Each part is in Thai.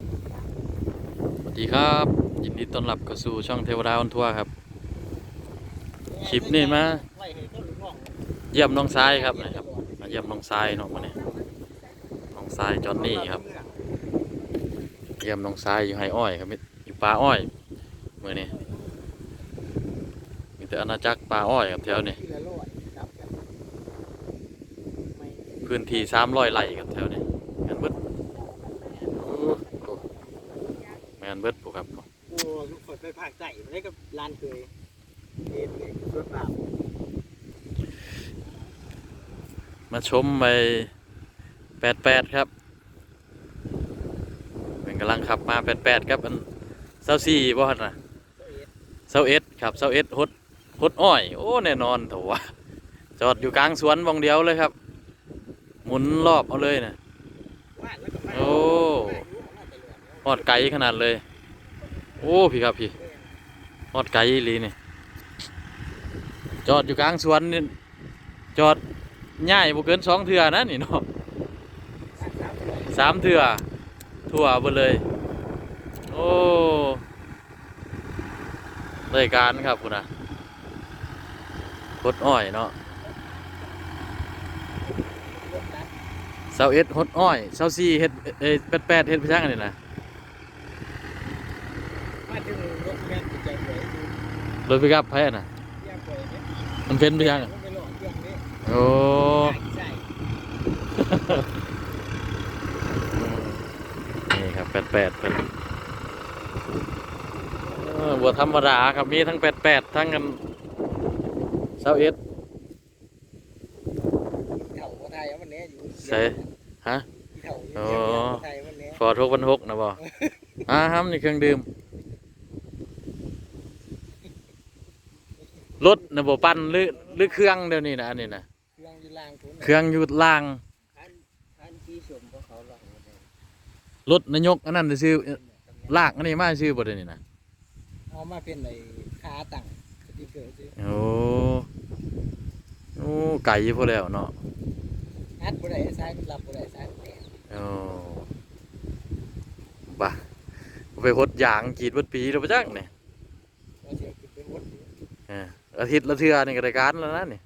สวัสดีครับ ยินดีต้อนรับเข้าสู่ช่องเทวดาออนทัวร์ครับคลิปนี้มาเยี่ยมน้องทรายครับนะครับ มาเยี่ยมน้องทรายเนาะมาเนี่ยน้องทรายจอนนี่ครับ เยี่ยมน้องทรายอยู่ไฮอ้อยครับอยู่ป่าอ้อยเมื่อนี้มีแต่อาณาจักรป่าอ้อยครับแถวนี้พื้นที่สามร้อยไร่ครับแถวนี้แมนเบิดโอ้โหแมน เบิดปุ๊ครับโอ้ลูกฝนไปภาคใต้มาได้กับลานเคยเอ็นเลยสวนเปล่ามาชมไปแปดแปดครับเป็นกำลังขับมาแปดแปดครับอันเซาสี่บ่ฮะนะเซาเอ็ดครับเซาเอ็ดฮดฮดอ้อย โอ้แน่นอนโถวะจอดอยู่กลางสวนมองเดียวเลยครับ หมุนรอบเอาเลยนะว่านแล้วก็มาโอ้ฮอดไกลขนาดเลย โอ้พี่ครับพี่ฮอดไกลอีหลีนี่ จอดอยู่กลางสวนนี่จอดง่ายบ่เกินสองเทื่อนะนี่เนาะสามเทื่อทั่วหมดเลย โอ้รายการครับคุณนะพดอ้อยเนาะเสาเอ็ดหดอ้อยเสาสี่เฮ็ดเอ้ยแปดแปดเฮ็ดไปช่างอันนี้นะ มาถึงรถแม่นใจป่วย รถไปกับไพ่น่ะย่าป่วยเนี่ยมันเป็นไปช่างมันไปหลอกเครื่องนี้โอ้ใช่นี่ครับแปดแปดเป็นเออบัวธรรมดาครับมีทั้งแปดแปดทั้งกันเสาเอ็ดเถ่าหัวไทยเอามันเนี้ยอยู่ใส่ฮะเถ่าอ๋อหัวไทยมันเนี้ยฟอร์ทกพันหกนะบ่อ่าฮัมนี่เครื่องดื่ม รถนะบ่ปั้นหรือหรือเครื่องเดี๋ยวนี้นะอันนี้นะเครื่องอยู่ล่างคุณเครื่องอยู่ล่างอันอันที่สมเพราะเขาหลอกหมดเลยรถนายกอันนั้นซื้อลากอันนี้มาซื้อบ่ได้นี่นะเอามาเป็นไอ้ขาตั้งสติ๊กเกอร์ซื้อโอ้โอ้ไก่พอแล้วเนาะอัดบ่ได้สายรับบ่ได้สายแตกโอ้บ้าไปหดยางกรีดวัดปีแล้วปะจักเนี่ย ว่าเสียขึ้นไปหมดอยู่เอออาทิตย์ละเทื่อนี่ก็ได้การแล้วนะนี่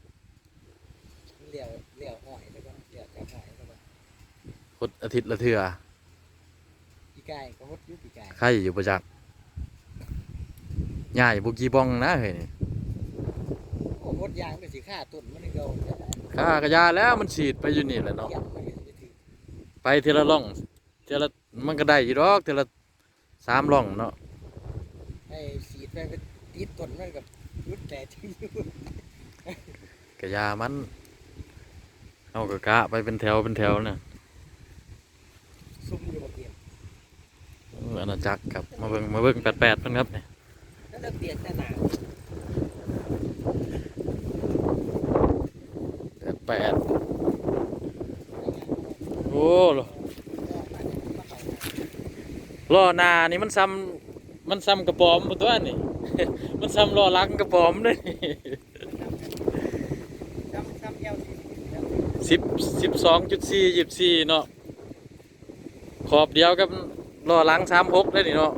เลี้ยวเลี้ยวหอยแล้วก็เลี้ยวจับหอยแล้วก็หดอาทิตย์ละเทื่อปีกายก็หดอยู่ปีกายใครอยู่ปะจักใหญ่บุกีบ้องนะเฮ้ยนี่โอ้หดยางก็สิฆ่าต้นมันนี่ก็จะข้ากระยาแล้วมันฉีดไปอยู่นี่แหละเนาะเกี่ยวมันก็สิไปถือไปทีละล่องทีละมันก็ได้อยู่ดอกทีละสามล่องเนาะให้สีดไปไปติดต้นมันกับ ยุดแต่ที่อยู่กระยามันเอากระกะไปเป็นแถวเป็นแถวเนี่ยซุ่มอยู่บ่เกี่ยวเอออาณาจักรครับมาเบิ่งมาเบิ่งแปดแปดเพิ่นครับเนี่ยแล้วจะเปลี่ยนแต่หนาแปดแปดโอ้ล้อหน้านี่มันซ้ำมันซ้ำกระป๋อมหมดตัวนี่ มันซ้ำล้อหลังกระป๋อมเลยซ้ำซ้ำเอวสิสิบสิบสองจุดสี่ยี่สี่เนาะขอบเดียวกับล้อหลังสามหกเลยนี่เนาะ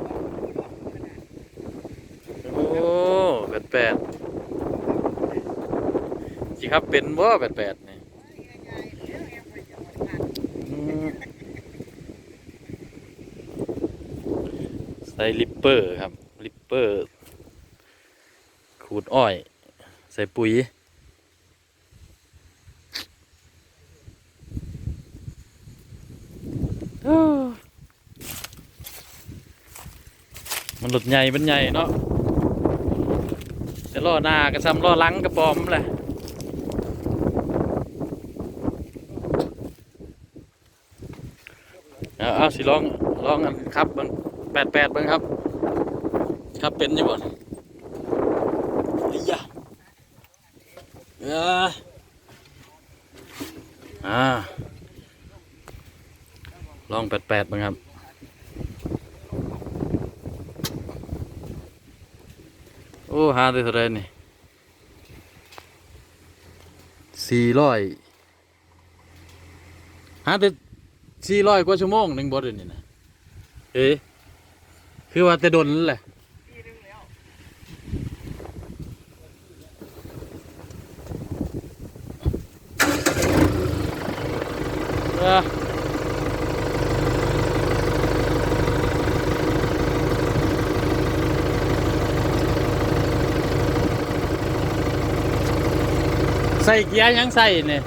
โอ้แปดแปดสิครับเป็นบ่แปดแปดนี่ใส่ลิปเปอร์ครับลิปเปอร์ ขูดอ้อย ใส่ปุ๋ย มันหลุดใหญ่เป็นใหญ่เนาะแต่ล้อหน้าก็ซ้ำล้อหลังกระปอมแหละเอาเอาสิลองลองกันครับเบิ่งแปดแปดเบิ่งครับ ครับเป็นยู่บ่อียะ เอออ่าลองแปดแปดบ้างครับโอ้หาได้เท่าไรนี่สี่ร้อยหาได้สี่ร้อยกว่าชั่วโมงหนึ่งบอดนี่นะเอ้ยคือว่าแต่ดนแหละ ปีนึงแล้ว เออใส่เกียร์ยังใส่เนี่ย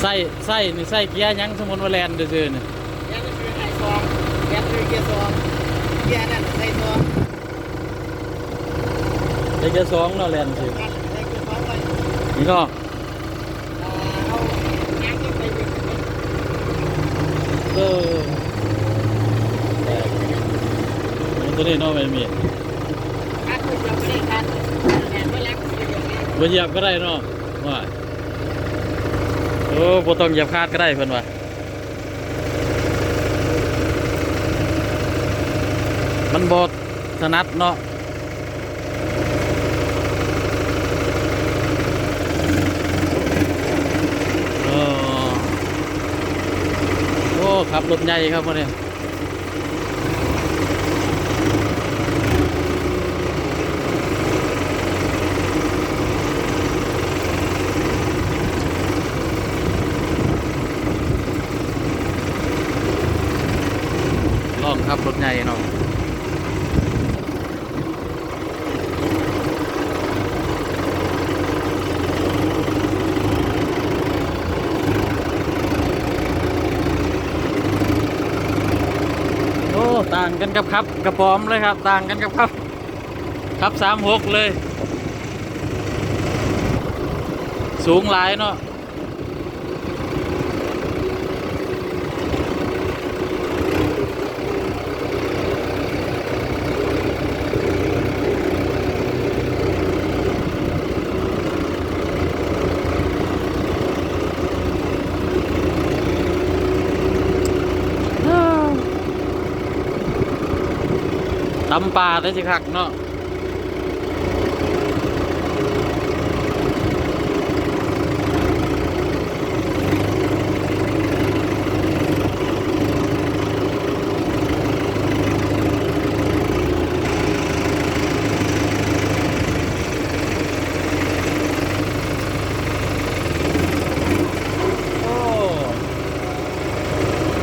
ใส่ใส่นี่ใส่เกียร์ยังสมมติว่าแลนด์ซื่อๆนี่แกก็คือไอ้ซองแกคือเกียร์ซองเกียร์นั่นใส่ซองใส่เกียร์สองเนาะแลนด์ซื่อนั่นใส่เกียร์ซองไป นี่เนาะอ่าเอาน้ำที่ไปวิ่งไปเอแต่มันตัวนี้นาะไม่มีคัดคือจะไม่ได้คัดแหนไม่รักเสียอย่างนี้บ่เหยียบก็ได้เนาะว่าโอ้บ่ต้องเหยียบคาดก็ได้เพิ่นว่ามันบ่ถนัดเนาะเออโอ้ขับ รถใหญ่ครับวันนี้ลองครับรถใหญ่เนาะโอ้ ต่างกันกับครับกระป๋อมเลยครับ ต่างกันกับครับ ครับสามหกเลย สูงหลายเนาะ ตำปลาได้สิคักเนาะ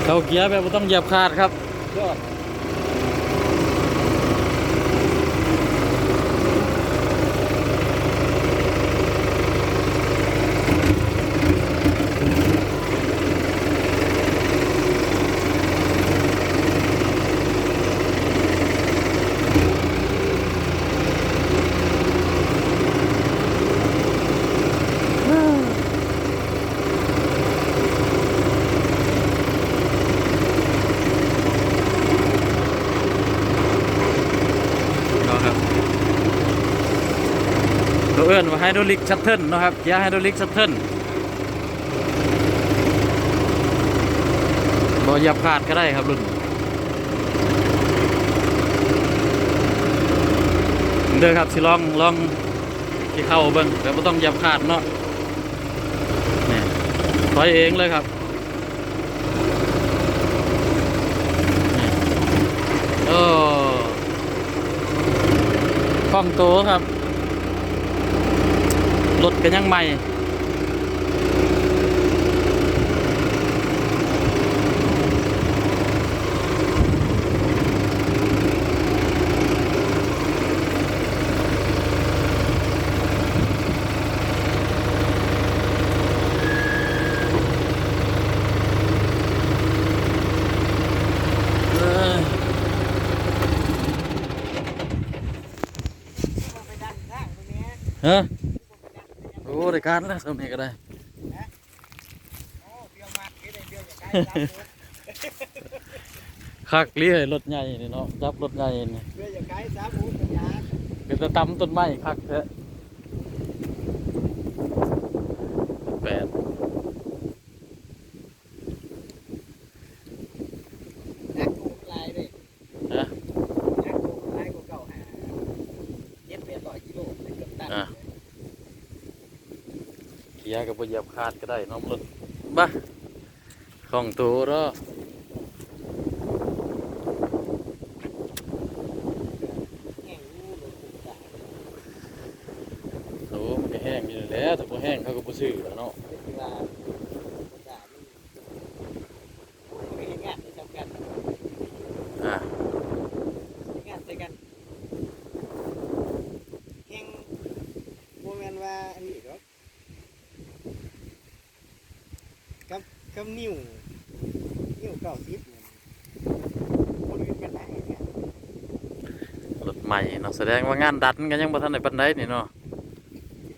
เข้าเกียร์แบบบ่ต้องเหยียบคาดครับยอด ครับตัวเอื้อนว่าไฮดรอลิกชัตเทิลนะครับเกียร์ไฮดรอลิกชัตเทิลบ่เหยับขาดก็ได้ครับรุ่นเด้อครับสิลองลองที่เข้าเบิ่งแต่บ่ต้องหยับขาดเนาะนี่ถอยเองเลยครับนี่โอ้ คล่องโตครับรถกันยังใหม่ เอ้ย ไปดันข้างตรงนี้ ฮะโอ้ได้การแล้วสมัยก็ได้คักเลี้ยรถใหญ่นี่เนาะจับรถใหญ่นี่เป็นตะตำต้นไม้คักเถอะแปด นักถูกลายเลย นะ นักถูกลายกว่าเก่าหาเจ็ดแปดร้อยกิโลเป็นเกือบตัน อะ เกี ยกับเหยียบขาดก็ได้น้องรถบ้าของตัวแห้งรู้เลยปลูกได้โอ้มันก็แห้งอยู่แล้วแต่พอแห้งเขาก็บ่ซื้อแล้วเนาะ เป็นเวลาปลูกได้มันไม่เห็นงานที่ทำกัน อ่า งานใส่กันแห้งโมเมนว่าอันนี้หรอกกับกับ นิ้วนิ้วเก้าสิบเนี่ยคนอื่นกันไหนเนี่ยรถใหม่เนาะแสดงว่างานดัดมันก็ยังบ่ทันได้ปานใดนี่เนาะ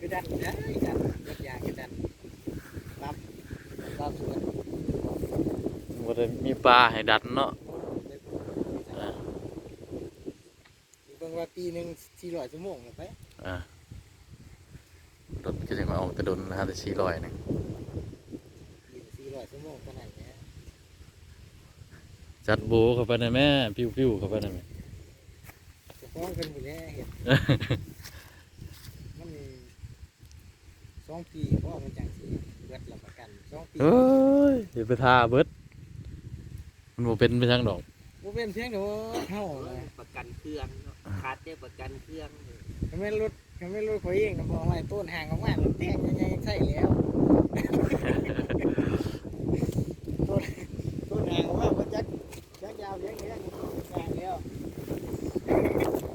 คือดันได้ดันรถยางคือดันรับรับสวนบ่ได้มีปลาให้ดัดเนาะอ่าเบิ่งว่าปีหนึ่งสี่ร้อยชั่วโมงเลยไปอ่ารถก็จะมาออกแตะดนนะฮะแต่400นึง จัดโบเข้าไปนะแม่พิวพิวเข้าไปนะแม่จะฟ้องกันอยู่แล้วเห็นมันมีสองปีพ่อมันจางสีเบิดรับประกันสองปีเฮ้ยเดี๋ยวไปทาเบิดมันบ่เป็นไปทางดอกบ่เป็นเพียงเดี๋เท่าประกันเครื่องขาดเจ้ประกันเครื่องทำไมรถทำไมรถขอยเองก็บอกว่าต้นห่างออกมาแทงยังไงใช่แล้วต้นต้นห่างออกมาบ่จัก sao dễ nghĩ là một vàng không